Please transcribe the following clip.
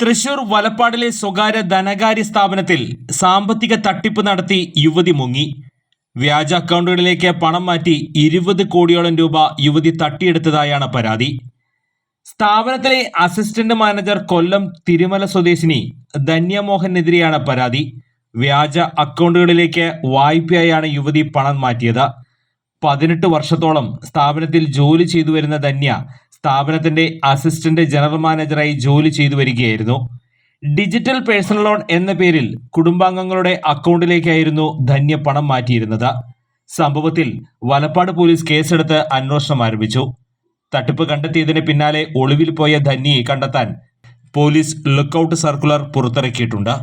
തൃശൂർ വലപ്പാടിലെ സ്വകാര്യ ധനകാര്യ സ്ഥാപനത്തിൽ സാമ്പത്തിക തട്ടിപ്പ് നടത്തി യുവതി മുങ്ങി. വ്യാജ അക്കൗണ്ടുകളിലേക്ക് പണം മാറ്റി ഇരുപത് കോടിയോളം രൂപ യുവതി തട്ടിയെടുത്തതായാണ് പരാതി. സ്ഥാപനത്തിലെ അസിസ്റ്റന്റ് മാനേജർ കൊല്ലം തിരുമല സ്വദേശിനി ധന്യമോഹനെതിരെയാണ് പരാതി. വ്യാജ അക്കൗണ്ടുകളിലേക്ക് വായ്പയായാണ് യുവതി പണം മാറ്റിയത്. പതിനെട്ട് വർഷത്തോളം സ്ഥാപനത്തിൽ ജോലി ചെയ്തു വരുന്ന ധന്യ സ്ഥാപനത്തിന്റെ അസിസ്റ്റന്റ് ജനറൽ മാനേജറായി ജോലി ചെയ്തു വരികയായിരുന്നു. ഡിജിറ്റൽ പേഴ്സണൽ ലോൺ എന്ന പേരിൽ കുടുംബാംഗങ്ങളുടെ അക്കൗണ്ടിലേക്കായിരുന്നു ധന്യ പണം മാറ്റിയിരുന്നത്. സംഭവത്തിൽ വലപ്പാട് പോലീസ് കേസെടുത്ത് അന്വേഷണം ആരംഭിച്ചു. തട്ടിപ്പ് കണ്ടെത്തിയതിന് പിന്നാലെ ഒളിവിൽ പോയ ധന്യയെ കണ്ടെത്താൻ പോലീസ് ലുക്കൌട്ട് സർക്കുലർ പുറത്തിറക്കിയിട്ടുണ്ട്.